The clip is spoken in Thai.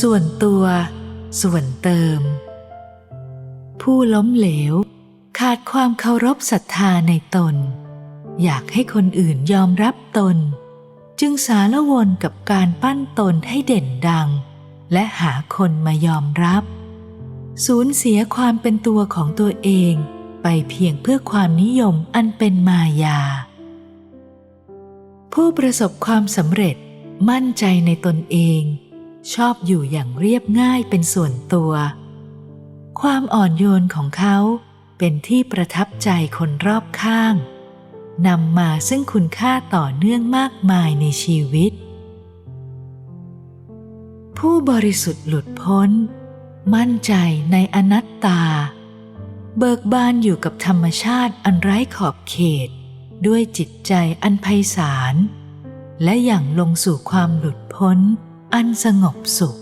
ส่วนตัว ส่วนเติม ผู้ล้มเหลว ขาดความเคารพศรัทธาในตน อยากให้คนอื่นยอมรับตน จึงสารวนกับการปั้นตนให้เด่นดัง และหาคนมายอมรับ สูญเสียความเป็นตัวของตัวเองไปเพียงเพื่อความนิยมอันเป็นมายา ผู้ประสบความสำเร็จมั่นใจในตนเอง ชอบอยู่อย่างเรียบง่ายเป็นส่วนตัว ความอ่อนโยนของเขาเป็นที่ประทับใจคนรอบข้าง นำมาซึ่งคุณค่าต่อเนื่องมากมายในชีวิต ผู้บริสุทธิ์หลุดพ้น มั่นใจในอนัตตา เบิกบานอยู่กับธรรมชาติอันไร้ขอบเขต ด้วยจิตใจอันไพศาลและอย่างลงสู่ความหลุดพ้น อันสงบสุข